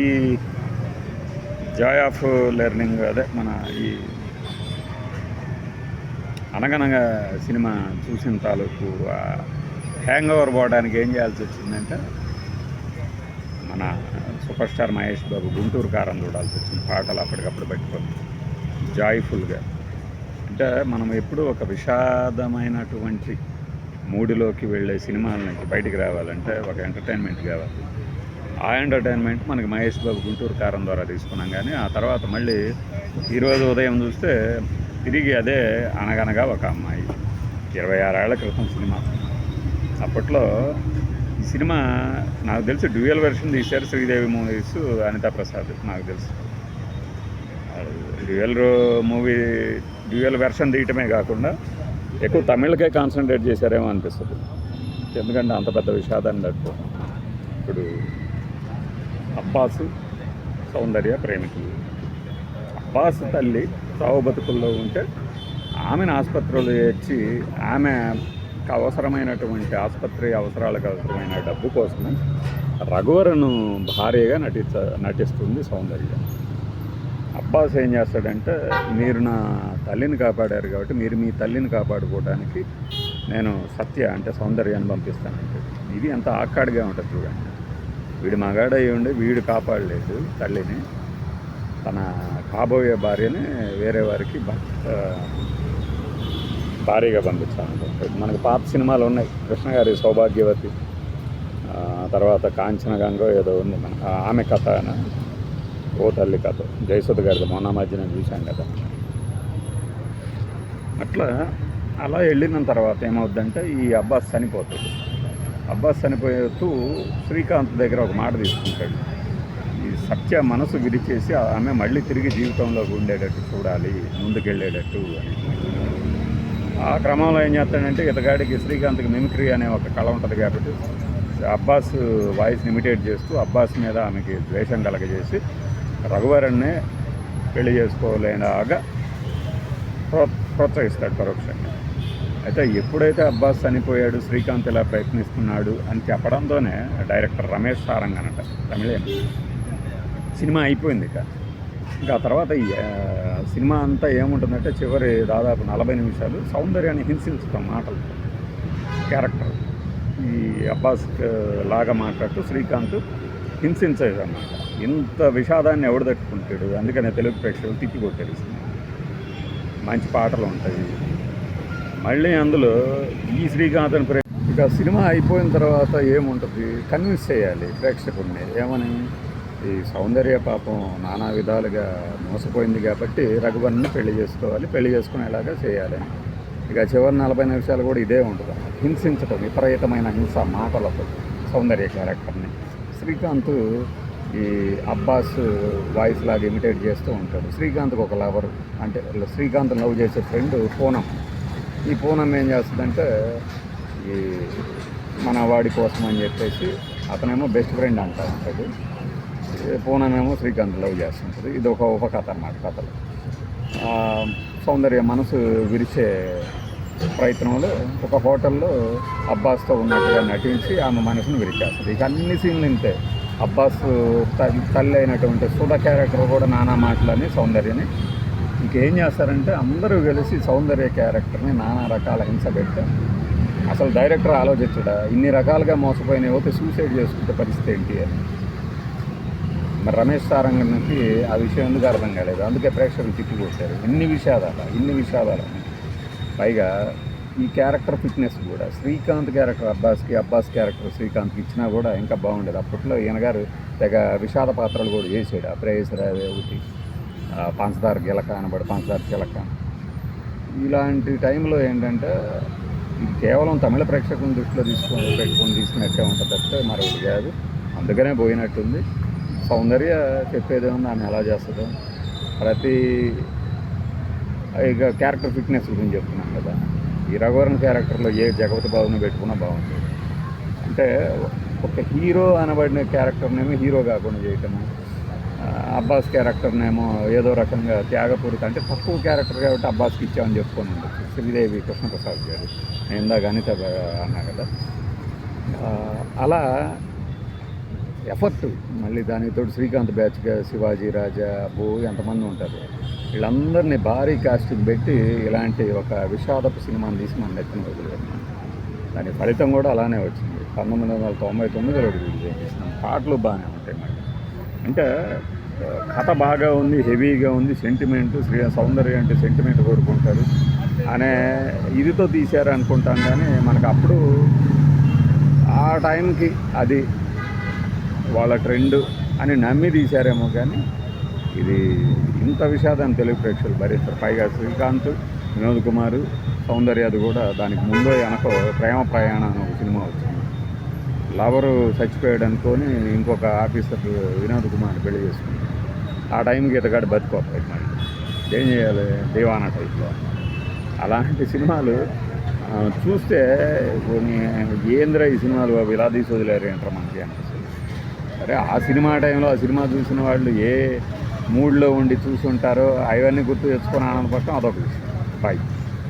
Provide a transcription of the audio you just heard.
ఈ Joy of learning అదే మన ఈ అనగనగా సినిమా చూసిన తాలూకు హ్యాంగ్ ఓవర్ పోవడానికి ఏం చేయాల్సి వచ్చిందంటే మన సూపర్ స్టార్ మహేష్ బాబు గుంటూరు కారం చూడాల్సి వచ్చింది. పాటలు అప్పటికప్పుడు పెట్టుకొని జాయ్ఫుల్గా అంటే మనం ఎప్పుడూ ఒక విషాదమైనటువంటి మూడిలోకి వెళ్ళే సినిమాల నుంచి బయటికి రావాలంటే ఒక ఎంటర్టైన్మెంట్ కావాలి. ఆ ఎంటర్టైన్మెంట్ మనకి మహేష్ బాబు గుంటూరు కారం ద్వారా తీసుకున్నాం కానీ ఆ తర్వాత మళ్ళీ ఈరోజు ఉదయం చూస్తే తిరిగి అదే అనగనగా ఒక అమ్మాయి. ఇరవై ఆరేళ్ళ క్రితం సినిమా. అప్పట్లో ఈ సినిమా నాకు తెలిసి డ్యూయల్ వెర్షన్ తీశారు శ్రీదేవి మూవీస్ అనితా ప్రసాద్ నాకు తెలుసు. డ్యూయల్ మూవీ డ్యూయల్ వెర్షన్ తీయటమే కాకుండా ఎక్కువ తమిళకే కాన్సన్ట్రేట్ చేశారేమో అనిపిస్తుంది. ఎందుకంటే అంత పెద్ద విషాదాన్ని తట్టుకో ఇప్పుడు అబ్బాసు సౌందర్య ప్రేమికులు. అబ్బాస్ తల్లి సావు బతుకుల్లో ఉంటే ఆమెను ఆసుపత్రిలో చేర్చి ఆమె అవసరమైనటువంటి ఆసుపత్రి అవసరాలకు అవసరమైన డబ్బు కోసమే రఘువరను భార్యగా నటించ నటిస్తుంది సౌందర్య. అబ్బాస్ ఏం చేస్తాడంటే మీరు నా తల్లిని కాపాడారు కాబట్టి మీరు మీ తల్లిని కాపాడుకోవడానికి నేను సత్య అంటే సౌందర్యాన్ని పంపిస్తానంటే. ఇది ఎంత ఆక్కాడిగా ఉంటుంది చూడండి. వీడు మగాడై ఉండి వీడు కాపాడలేదు తల్లిని. తన కాబోయే భార్యని వేరే వారికి భర్త భార్యగా పంపించాలనుకుంటాడు మనకు పాత సినిమాలు ఉన్నాయి. కృష్ణ గారి సౌభాగ్యవతి తర్వాత కాంచన గంగో ఏదో ఉంది మన ఆమె కథ అని ఓ తల్లి కథ. జయసుధ గారిది మొన్న మధ్యన చూశాం కదా. అట్లా అలా వెళ్ళిన తర్వాత ఏమవుద్దంటే ఈ అబ్బాస్ చనిపోతాడు. అబ్బాస్ చనిపోతూ శ్రీకాంత్ దగ్గర ఒక మాట తీసుకుంటాడు. ఈ సత్య మనసు విరిచేసి ఆమె మళ్ళీ తిరిగి జీవితంలోకి ఉండేటట్టు చూడాలి ముందుకెళ్ళేటట్టు అని. ఆ క్రమంలో ఏం చేస్తాడంటే ఇతగాడికి శ్రీకాంత్కి మిమిక్రీ అనే ఒక కళ ఉంటుంది కాబట్టి అబ్బాస్ వాయిస్ని ఇమిటేట్ చేస్తూ అబ్బాస్ మీద ఆమెకి ద్వేషం కలగజేసి రఘువరణ్ణే పెళ్ళి చేసుకోలేలాగా ప్రో ప్రోత్సహిస్తాడు పరోక్షంగా. అయితే ఎప్పుడైతే అబ్బాస్ చనిపోయాడు శ్రీకాంత్ ఇలా ప్రయత్నిస్తున్నాడు అని చెప్పడంతోనే డైరెక్టర్ రమేష్ సారంగ్ అనట తమిళేం. సినిమా అయిపోయింది ఇక. ఇంకా తర్వాత సినిమా అంతా ఏముంటుందంటే చివరి దాదాపు నలభై నిమిషాలు సౌందర్యాన్ని హింసిస్తాం మాటలతో క్యారెక్టర్. ఈ అబ్బాస్ లాగా మాట్లాడుతూ శ్రీకాంత్ హింసించేది అన్నమాట ఇంత విషాదాన్ని ఎవడు తట్టుకుంటాడు? అందుకనే తెలుగు ప్రేక్షకులు తిప్పి కొట్టేది సినిమా. మంచి పాటలు ఉంటాయి. మళ్ళీ అందులో ఈ శ్రీకాంత్ ప్రే ఇక సినిమా అయిపోయిన తర్వాత ఏముంటుంది? కన్విన్స్ చేయాలి ప్రేక్షకుడిని. ఏమని? ఈ సౌందర్య పాపం నానా విధాలుగా మోసపోయింది కాబట్టి రఘువన్ని పెళ్ళి చేసుకోవాలి. పెళ్ళి చేసుకునేలాగా చేయాలి. ఇక చివరి నలభై నిమిషాలు కూడా ఇదే ఉంటుంది. హింసించటం విపరీతమైన హింస మాటలతో సౌందర్య క్యారెక్టర్ని. శ్రీకాంత్ ఈ అబ్బాస్ వాయిస్ లాగా ఇమిటేట్ చేస్తూ ఉంటాడు. శ్రీకాంత్కి ఒక లవర్ అంటే శ్రీకాంత్ లవ్ చేసే ఫ్రెండ్ పూనం ఈ పూనం ఏం చేస్తుందంటే ఈ మన వాడి కోసం అని చెప్పేసి అతనేమో బెస్ట్ ఫ్రెండ్ అంటా ఉంటుంది పూనమేమో శ్రీకాంత్ లవ్ చేస్తుంటుంది ఇది ఒక ఉపకథ అన్నమాట కథలు. సౌందర్య మనసు విరిచే ప్రయత్నంలో ఒక హోటల్లో అబ్బాస్తో ఉన్నట్టుగా నటించి ఆమె మనసును విరిచేస్తుంది. ఇక అన్ని సీన్లు ఇంతే. అబ్బాస్ తల్లి తల్లి అయినటువంటి సుధ క్యారెక్టర్ కూడా నానా మాటలని సౌందర్యని ఇంకేం చేస్తారంటే అందరూ కలిసి సౌందర్య క్యారెక్టర్ని నానా రకాల హింస పెట్టారు అసలు డైరెక్టర్ ఆలోచించడా? ఇన్ని రకాలుగా మోసపోయిన యువత సూసైడ్ చేసుకుంటే పరిస్థితి ఏంటి అని. మరి రమేష్ సారంగన్కి ఆ విషయం ఎందుకు అర్థం కాలేదు? అందుకే ప్రేక్షకులు తిప్పికొచ్చారు ఇన్ని విషాదాలు ఇన్ని విషాదాలు. పైగా ఈ క్యారెక్టర్ ఫిట్నెస్ కూడా. శ్రీకాంత్ క్యారెక్టర్ అబ్బాస్కి అబ్బాస్ క్యారెక్టర్ శ్రీకాంత్కి ఇచ్చినా కూడా ఇంకా బాగుండేది. అప్పట్లో ఈయన గారు తెగ విషాద పాత్రలు కూడా చేసాడు ఆ ప్రేయసరాదే ఒకటి. పంచదార గిలక అనబడి పంచదార చిలక ఇలాంటి టైంలో ఏంటంటే ఇది కేవలం తమిళ ప్రేక్షకులను దృష్టిలో తీసుకొని పెట్టుకొని తీసుకున్నట్టే ఉంటుంది తప్పితే మరొకటి కాదు. అందుకనే పోయినట్టుంది. సౌందర్య చెప్పేదేముంది ఆమె ఎలా చేస్తుందో. ప్రతి ఇక క్యారెక్టర్ ఫిట్నెస్ గురించి చెప్తున్నాం కదా. ఈ రఘువరన్ క్యారెక్టర్లో ఏ జగపతి బాబుని పెట్టుకున్నా బాగుంటుంది. అంటే ఒక హీరో అనబడిన క్యారెక్టర్నేమో హీరో కాకుండా చేయటము. అబ్బాస్ క్యారెక్టర్నేమో ఏదో రకంగా త్యాగపూరిత అంటే తక్కువ క్యారెక్టర్ కాబట్టి అబ్బాస్కి ఇచ్చామని చెప్పుకొని ఉండొచ్చు. శ్రీదేవి కృష్ణప్రసాద్ గారు నేను ఇందాక అనిత అన్నా కదా. అలా ఎఫర్ట్ మళ్ళీ దానికి తోడు శ్రీకాంత్ బ్యాచ్ శివాజీ రాజా బో ఎంతమంది ఉంటారు. వీళ్ళందరినీ భారీ కాస్టింగ్ పెట్టి ఇలాంటి ఒక విషాదపు సినిమాని తీసి మన నెత్తిన వదిలేదు దాని ఫలితం కూడా అలానే వచ్చింది. పంతొమ్మిది వందల తొంభై తొమ్మిదిలో రిలీజ్ చేసినాం పాటలు బాగానే ఉంటాయి మళ్ళీ. అంటే కథ బాగా ఉంది హెవీగా ఉంది సెంటిమెంట్ శ్రీ సౌందర్యం అంటే సెంటిమెంట్ కోరుకుంటారు. అనే ఇదితో తీశారు అనుకుంటాం కానీ మనకు అప్పుడు ఆ టైంకి అది వాళ్ళ ట్రెండ్ అని నమ్మి తీశారేమో కానీ ఇది ఇంత విషాదాన్ని తెలుగు ప్రేక్షకులు. భరిస్తారు పైగా శ్రీకాంత్ వినోద్ కుమార్ సౌందర్య అది కూడా దానికి ముందో వెనక ప్రేమ ప్రయాణం ఒక సినిమా వచ్చింది. లవరు చచ్చిపోయాడు అనుకొని ఇంకొక ఆఫీసర్ వినోద్ కుమార్ పెళ్ళి చేసుకున్నాడు. ఆ టైంకి ఇతగాడు బతికోతాయి మళ్ళీ ఏం చేయాలి? దేవానా టైప్లో. అలాంటి సినిమాలు చూస్తే కొన్ని ఏంద్ర ఈ సినిమాలు బాబు ఇలా తీసి వదిలేరు ఏంటారు మనకి అనిపిస్తుంది. సరే ఆ సినిమా టైంలో ఆ సినిమా చూసిన వాళ్ళు ఏ మూడ్లో ఉండి చూసుంటారో అవన్నీ గుర్తు తెచ్చుకొని ఆనందపడటం అదొక విషయం. బాయ్